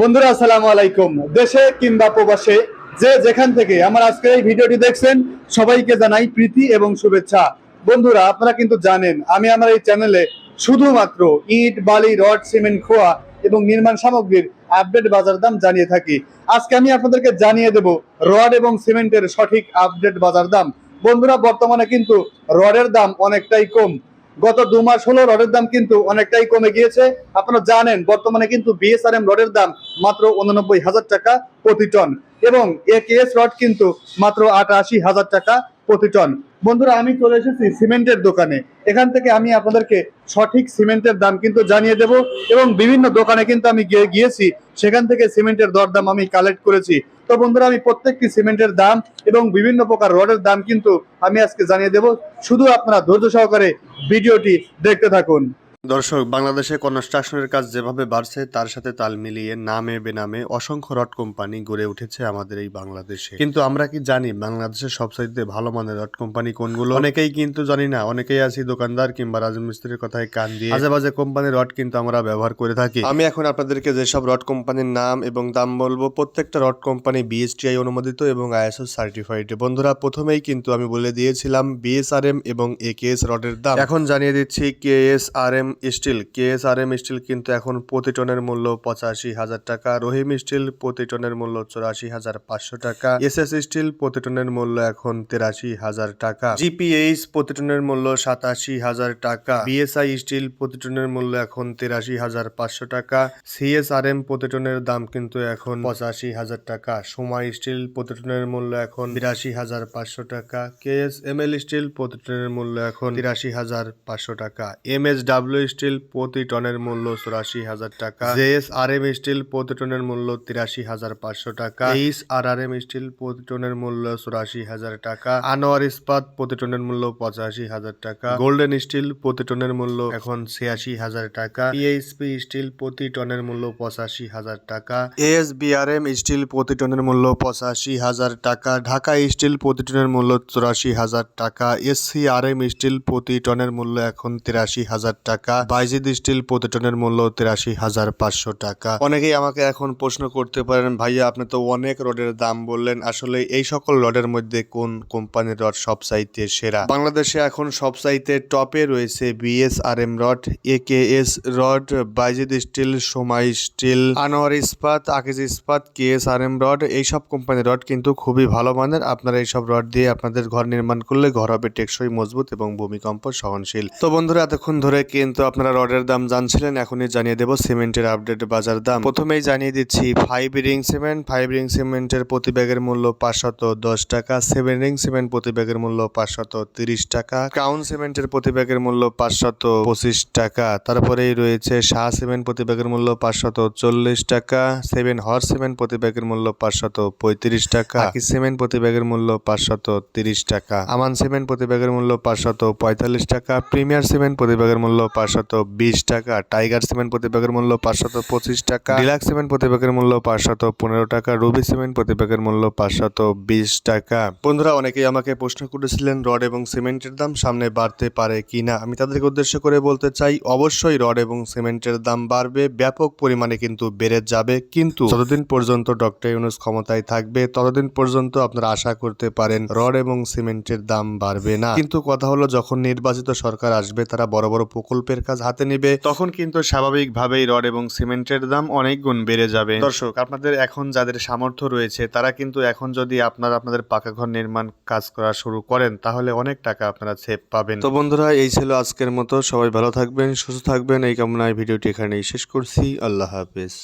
বন্ধুরা, আসসালামু আলাইকুম। দেশে কিংবা প্রবাসে যে যেখান থেকে আমার আজকের এই ভিডিওটি দেখছেন, সবাইকে জানাই প্রীতি এবং শুভেচ্ছা। বন্ধুরা, আপনারা কিন্তু জানেন, আমি আমার এই চ্যানেলে শুধুমাত্র ইট, বালি, রড, সিমেন্ট, খোয়া এবং নির্মাণ সামগ্রীর আপডেট বাজার দাম জানিয়ে থাকি। আজকে আমি আপনাদেরকে জানিয়ে দেব রড এবং সিমেন্টের সঠিক আপডেট বাজার দাম। বন্ধুরা, বর্তমানে কিন্তু রডের দাম অনেকটাই কম। গত দু মাস হলো রডের দাম কিন্তু অনেকটাই কমে গিয়েছে। আপনারা জানেন, বর্তমানে কিন্তু বিএসআরএম রডের দাম মাত্র উননব্বই হাজার টাকা প্রতি টন এবং এ একেএস রড কিন্তু মাত্র আটাশি হাজার টাকা প্রতি টন। বন্ধুরা, আমি চলে এসেছি সিমেন্টের দোকানে। এখান থেকে আমি আপনাদেরকে সঠিক সিমেন্টের দাম কিন্তু জানিয়ে দেব এবং বিভিন্ন দোকানে কিন্তু আমি গিয়ে গিয়েছি, সেখান থেকে সিমেন্টের দরদাম আমি কালেক্ট করেছি। তো বন্ধুরা, আমি প্রত্যেকটি সিমেন্টের দাম এবং বিভিন্ন প্রকার রডের দাম কিন্তু আমি আজকে জানিয়ে দেব। শুধু আপনারা ধৈর্য সহকারে ভিডিওটি দেখতে থাকুন। দর্শক বাংলাদেশে কনস্ট্রাকশনের কাজ যেভাবে বাড়ছে তার সাথে তাল মিলিয়ে নামে বেনামে অসংখ্য রড কোম্পানি গড়ে উঠেছে আমাদের এই বাংলাদেশে। কিন্তু আমরা কি জানি বাংলাদেশের সবচাইতে ভালো মানের রড কোম্পানি কোনগুলো? অনেকেই কিন্তু জানি না। অনেকেই আছি দোকানদার কিংবা রাজমিস্ত্রির কথায় কান দিয়ে। আজে বাজে কোম্পানির রড কিন্তু আমরা ব্যবহার করে থাকি। আমি এখন আপনাদেরকে যেসব রড কোম্পানির নাম এবং দাম বলব প্রত্যেকটা রড কোম্পানি বিএসটিআই অনুমোদিত এবং আইএসও সার্টিফাইড বন্ধুরা প্রথমেই কিন্তু আমি বলে দিয়েছিলাম বিএসআরএম এবং একেএস রডের দাম। এখন জানিয়ে দিচ্ছি কেএসআরএম স্টিল, কেএসআরএম স্টিল কিন্তু এখন প্রতি টনের মূল্য পঁচাশি হাজার টাকা, রহিম স্টিল প্রতি টনের মূল্য চৌরাশি হাজার পাঁচশো টাকা, এসএস স্টিল প্রতি টনের মূল্য এখন তেরাশি হাজার টাকা, জিপিএইচ প্রতি টনের মূল্য সাতাশি হাজার টাকা, বিএসআই স্টিল প্রতি টনের মূল্য এখন তেরাশি হাজার পাঁচশো টাকা, সিএসআরএম প্রতি টনের দাম কিন্তু এখন পঁচাশি হাজার টাকা সময় স্টিল প্রতি টনের মূল্য এখন বিরাশি হাজার পাঁচশো টাকা কেএস এম এল স্টিল প্রতি টনের মূল্য এখন তিরাশি হাজার পাঁচশো টাকা এম এস ডাব্লিউ স্টিল প্রতি টনের মূল্য চুরাশি হাজার টাকা। জেএস আর এম স্টিল প্রতি টনের মূল্য তিরাশি হাজার পাঁচশো টাকা। H R R M steel প্রতি টনের মূল্য চুরাশি হাজার টাকা। আনোয়ার ইস্পাত প্রতি টনের মূল্য পঁচাশি হাজার টাকা। গোল্ডেন স্টিল প্রতি টনের মূল্য এখন ছিয়াশি হাজার টাকা। পিএইচপি স্টিল প্রতি টনের মূল্য পঁচাশি হাজার টাকা। এস বিআরএম স্টিল প্রতি টনের মূল্য পঁচাশি হাজার টাকা। ঢাকা স্টিল প্রতি টনের মূল্য চুরাশি হাজার টাকা। এসসি আর এম স্টিল প্রতি টনের মূল্য এখন তিরাশি হাজার টাকা। বাইজিদ স্টিল প্রতি টনের মূল্য তিরাশি হাজার পাঁচশো টাকা। অনেকেই আমাকে এখন প্রশ্ন করতে পারেন, ভাইয়া, আপনি তো অনেক রডের দাম বললেন। আসলে এই সকল রডের মধ্যে কোন কোম্পানির রড সবচাইতে সেরা? বাংলাদেশে এখন সবচাইতে টপে রয়েছে BSRM rod A K S rod, Baizid steel, Somai steel, Anwar Ispat, Akij Ispat, KSRM rod. এইসব কোম্পানির রড কিন্তু খুবই ভালো মানের। আপনারা এইসব রড দিয়ে আপনাদের ঘর নির্মাণ করলে ঘর হবে টেকসই, মজবুত এবং ভূমিকম্প সহনশীল। তো বন্ধুরা, এতক্ষণ ধরে কিন্তু আপনারা রডের দাম জানছিলেন, এখনই জানিয়ে দেবো সিমেন্টের আপডেট বাজার দাম। প্রথমেই জানিয়ে দিচ্ছি five ring cement five ring সিমেন্টের প্রতি ব্যাগের মূল্য পাঁচশত দশ টাকা সেভেন রিং সিমেন্ট প্রতি ব্যাগের মূল্য পাঁচশত তিরিশ টাকা ক্রাউন সিমেন্টের প্রতি ব্যাগের মূল্য পাঁচশত পঁচিশ টাকা, তারপরেই রয়েছে শাহ সিমেন্ট প্রতি ব্যাগের মূল্য পাঁচশত চল্লিশ টাকা সেভেন হর্স সিমেন্ট প্রতি ব্যাগের মূল্য পাঁচশত পঁয়ত্রিশ টাকা সিমেন্ট প্রতি ব্যাগের মূল্য পাঁচশত তিরিশ টাকা, আমান সিমেন্ট প্রতি ব্যাগের মূল্য পাঁচশত পঁয়তাল্লিশ টাকা প্রিমিয়ার সিমেন্ট প্রতি ব্যাগের মূল্য পাঁচশত বিশ টাকা। টাইগার সিমেন্ট প্রতি ব্যাগের মূল্য পাঁচশত পঁচিশ টাকা। ডিলাক্স সিমেন্ট প্রতি ব্যাগের মূল্য পাঁচশত পনেরো টাকা। রুবি সিমেন্ট প্রতি ব্যাগের মূল্য পাঁচশত বিশ টাকা। বন্ধুরা, অনেকেই আমাকে প্রশ্ন করেছিলেন, রড এবং সিমেন্টের দাম সামনে বাড়তে পারে কিনা? আমি তাদেরকে উদ্দেশ্য করে বলতে চাই, অবশ্যই রড এবং সিমেন্টের দাম বাড়বে, ব্যাপক পরিমাণে কিন্তু বেড়ে যাবে। কিন্তু যতদিন পর্যন্ত ডক্টর ইউনুস ক্ষমতায় থাকবে, ততদিন পর্যন্ত আপনারা আশা করতে পারেন রড এবং সিমেন্টের দাম বাড়বে না। কিন্তু কথা হলো, যখন নির্বাচিত সরকার আসবে, তারা বড় বড় প্রকল্পের কাজ হাতে নেবে, তখন কিন্তু স্বাভাবিকভাবেই রড এবং সিমেন্টের দাম অনেক গুণ বেড়ে যাবে। দর্শক, আপনাদের এখন যাদের সামর্থ্য রয়েছে, তারা কিন্তু এখন যদি আপনারা আপনাদের পাকা ঘর নির্মাণ কাজ করা শুরু করেন, তাহলে অনেক টাকা আপনারা সেভ পাবেন। তো বন্ধুরা, এই ছিল আজকের মতো। সবাই ভালো থাকবেন, সুস্থ থাকবেন। এই কামনায় ভিডিওটি এখানেই শেষ করছি। আল্লাহ হাফেজ।